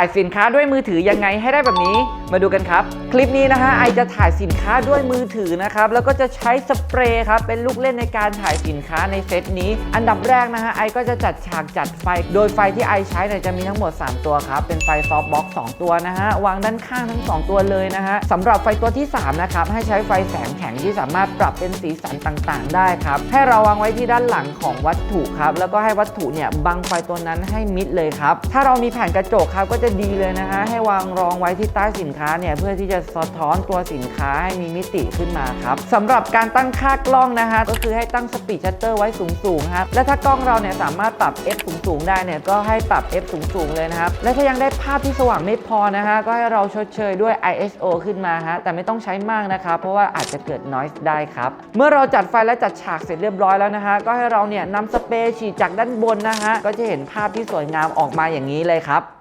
ขายสินค้าด้วยมือถือยังไงให้ได้แบบนี้ มาดูกันครับ คลิปนี้นะฮะไอจะถ่ายสินค้าด้วยมือถือนะครับแล้วก็จะใช้สเปรย์ครับเป็นลูกเล่นในการถ่ายสินค้าในเซตนี้ อันดับแรกนะฮะไอก็จะจัดฉากจัดไฟ โดยไฟที่ไอใช้เนี่ยจะมีทั้งหมด 3 ตัวครับเป็นไฟซอฟต์บ็อกซ์2ตัวนะฮะวางด้านข้างทั้ง 2 ตัวเลยนะฮะสำหรับไฟตัวที่3นะครับให้ใช้ไฟแสงแข็งที่สามารถปรับเป็นสีสันต่างๆ ได้ครับให้เราวางไว้ที่ด้านหลังของวัตถุครับแล้วก็ให้วัตถุเนี่ยบังไฟตัวนั้นให้มิดเลยครับถ้าเรามีแผ่นกระจกครับก็จะดีเลยนะฮะให้วางรองไว้ที่ใต้สินค้าเนี่ยเพื่อที่จะสะท้อนตัวสินค้าให้มีมิติขึ้นมาครับสำหรับการตั้งค่ากล้องนะฮะก็คือให้ตั้งสปีดชัตเตอร์ไว้สูงๆครับและถ้ากล้องเราเนี่ยสามารถปรับ f สูงๆได้เนี่ยก็ให้ปรับ f สูงๆเลยนะครับและถ้ายังได้ภาพที่สว่างไม่พอนะฮะก็ให้เราชดเชยด้วย ISO ขึ้นมาฮะแต่ไม่ต้องใช้มากนะครับเพราะว่าอาจจะเกิด noise ได้ครับเมื่อเราจัดไฟและจัดฉากเสร็จเรียบร้อยแล้วนะฮะก็ให้เราเนี่ยนำสเปรย์ฉีดจากด้านบนนะฮะก็จะเห็นภาพที่สวยงามออกมาอย่างนี้เลยครับ